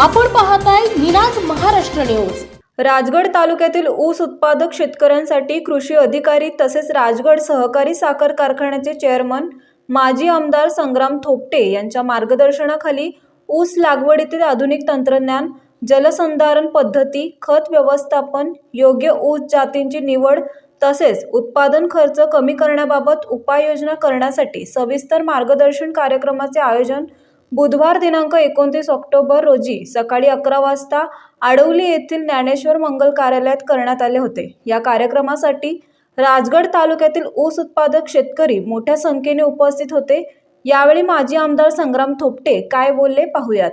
आपण पाहताय निनाद महाराष्ट्र न्यूज. राजगड तालुक्यातील ऊस उत्पादक शेतकऱ्यांसाठी कृषी अधिकारी तसेच राजगड सहकारी साखर कारखान्याचे चेअरमन माजी आमदार संग्राम थोपटे यांच्या मार्गदर्शनाखाली ऊस लागवडीतील आधुनिक तंत्रज्ञान जलसंधारण पद्धती खत व्यवस्थापन योग्य ऊस जातींची निवड तसेच उत्पादन खर्च कमी करण्याबाबत उपाययोजना करण्यासाठी सविस्तर मार्गदर्शन कार्यक्रमाचे आयोजन बुधवार दिनांक एकोणतीस ऑक्टोबर रोजी सकाळी अकरा वाजता आडवली येथील ज्ञानेश्वर मंगल कार्यालयात करण्यात आले होते. या कार्यक्रमासाठी राजगड तालुक्यातील ऊस उत्पादक शेतकरी मोठ्या संख्येने उपस्थित होते. यावेळी माजी आमदार संग्राम थोपटे काय बोलले पाहूयात.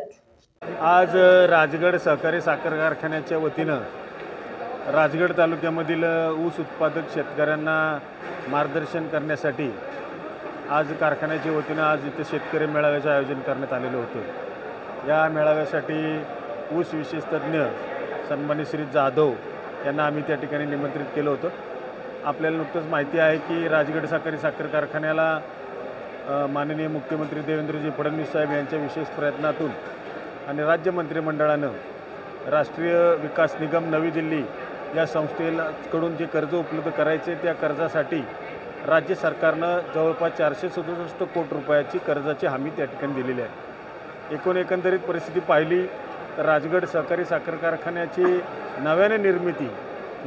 आज राजगड सहकारी साखर कारखान्याच्या वतीनं राजगड तालुक्यामधील ऊस उत्पादक शेतकऱ्यांना मार्गदर्शन करण्यासाठी आज कारखान्याच्या वतीनं आज इथे शेतकरी मेळाव्याचं आयोजन करण्यात आलेलं होतं. या मेळाव्यासाठी ऊस विशेष तज्ज्ञ सन्मानित श्री जाधव यांना आम्ही त्या ठिकाणी निमंत्रित केलं होतं. आपल्याला नुकतंच माहिती आहे की राजगड साखरी साखर कारखान्याला माननीय मुख्यमंत्री देवेंद्रजी फडणवीस साहेब यांच्या विशेष प्रयत्नातून आणि राज्य मंत्रिमंडळानं राष्ट्रीय विकास निगम नवी दिल्ली या संस्थेकडून जे कर्ज उपलब्ध करायचे त्या कर्जासाठी राज्य सरकारनं जवळपास चारशे सदुसष्ट कोटी रुपयाची कर्जाची हमी त्या ठिकाणी दिलेली आहे. एकूण एकंदरीत परिस्थिती पाहिली तर राजगड सहकारी साखर कारखान्याची नव्याने निर्मिती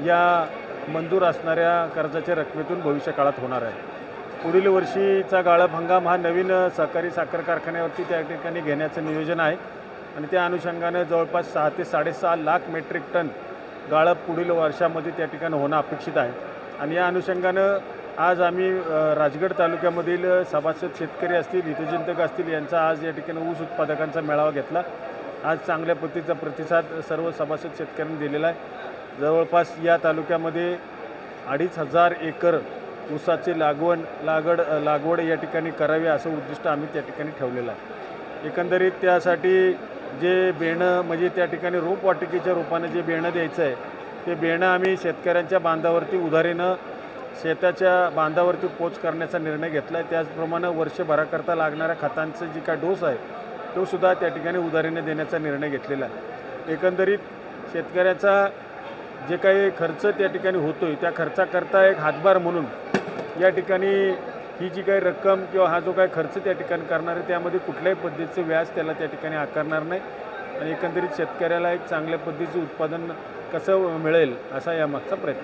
या मंजूर असणाऱ्या कर्जाच्या रकमेतून भविष्य काळात होणार आहे. पुढील वर्षीचा गाळप हंगाम हा नवीन सहकारी साखर कारखान्यावरती त्या ठिकाणी घेण्याचं नियोजन आहे. आणि त्या अनुषंगानं जवळपास सहा ते साडेसहा लाख मेट्रिक टन गाळप पुढील वर्षामध्ये त्या ठिकाणी होणं अपेक्षित आहे. आणि या अनुषंगानं आज आम्ही राजगड तालुक्यामधील सभासद शेतकरी असतील हितचिंतक असतील यांचा आज या ठिकाणी ऊस उत्पादकांचा मेळावा घेतला. आज चांगल्या पद्धतीचा प्रतिसाद सर्व सभासद शेतकऱ्यांनी दिलेला आहे. जवळपास या तालुक्यामध्ये अडीच हजार एकर ऊसाची लागवण लागड लागवड या ठिकाणी करावी असं उद्दिष्ट आम्ही त्या ठिकाणी ठेवलेलं आहे. एकंदरीत त्यासाठी जे बेणं म्हणजे त्या ठिकाणी रोपवाटिकेच्या रूपाने जे बेणं द्यायचं आहे ते बेणं आम्ही शेतकऱ्यांच्या बांधावरती उधारीनं शेताच्या बांधावरती पोच करण्याचा निर्णय घेतला आहे त्याचप्रमाणे वर्षभराकरता लागणाऱ्या खतांचं जी काय डोस आहे तो सुद्धा त्या ठिकाणी उधारीने देण्याचा निर्णय घेतलेला आहे. एकंदरीत शेतकऱ्याचा जे काही खर्च त्या ठिकाणी होतो आहे त्या खर्चाकरता एक हातभार म्हणून या ठिकाणी ही जी काही रक्कम किंवा हा जो काही खर्च त्या ठिकाणी करणार आहे त्यामध्ये कुठल्याही पद्धतीचं व्याज त्याला त्या ठिकाणी आकारणार नाही. आणि एकंदरीत शेतकऱ्याला एक चांगल्या पद्धतीचं उत्पादन कसं मिळेल असा यामागचा प्रयत्न.